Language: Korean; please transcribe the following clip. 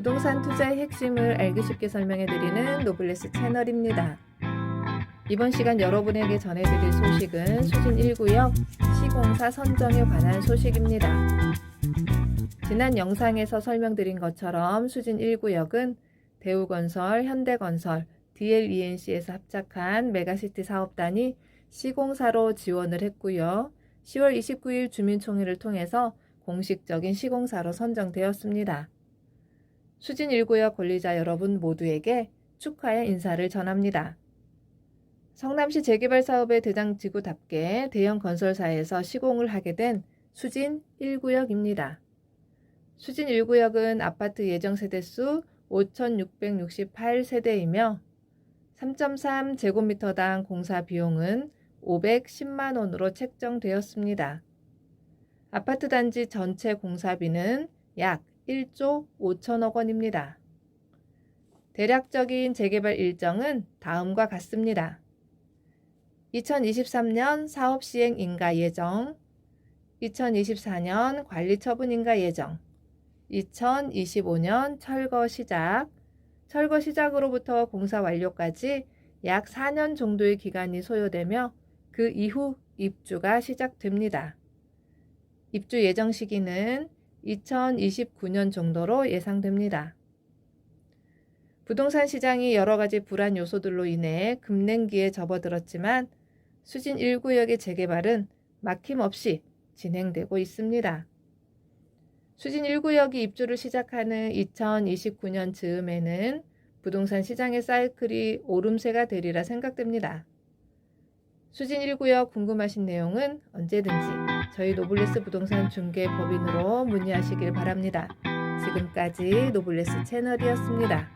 부동산 투자의 핵심을 알기 쉽게 설명해 드리는 노블레스 채널입니다. 이번 시간 여러분에게 전해드릴 소식은 수진 1구역 시공사 선정에 관한 소식입니다. 지난 영상에서 설명드린 것처럼 수진 1구역은 대우건설, 현대건설, DLENC에서 합작한 메가시티 사업단이 시공사로 지원을 했고요. 10월 29일 주민총회를 통해서 공식적인 시공사로 선정되었습니다. 수진 1구역 권리자 여러분 모두에게 축하의 인사를 전합니다. 성남시 재개발 사업의 대장지구답게 대형 건설사에서 시공을 하게 된 수진 1구역입니다. 수진 1구역은 아파트 예정 세대수 5,668세대이며 3.3 제곱미터당 공사 비용은 510만 원으로 책정되었습니다. 아파트 단지 전체 공사비는 약 1조 5천억 원입니다. 대략적인 재개발 일정은 다음과 같습니다. 2023년 사업 시행 인가 예정, 2024년 관리 처분 인가 예정, 2025년 철거 시작, 철거 시작으로부터 공사 완료까지 약 4년 정도의 기간이 소요되며 그 이후 입주가 시작됩니다. 입주 예정 시기는 2029년 정도로 예상됩니다. 부동산 시장이 여러 가지 불안 요소들로 인해 급냉기에 접어들었지만 수진 1구역의 재개발은 막힘없이 진행되고 있습니다. 수진 1구역이 입주를 시작하는 2029년 즈음에는 부동산 시장의 사이클이 오름세가 되리라 생각됩니다. 수진 1구역 궁금하신 내용은 언제든지 저희 노블레스 부동산 중개 법인으로 문의하시길 바랍니다. 지금까지 노블레스 채널이었습니다.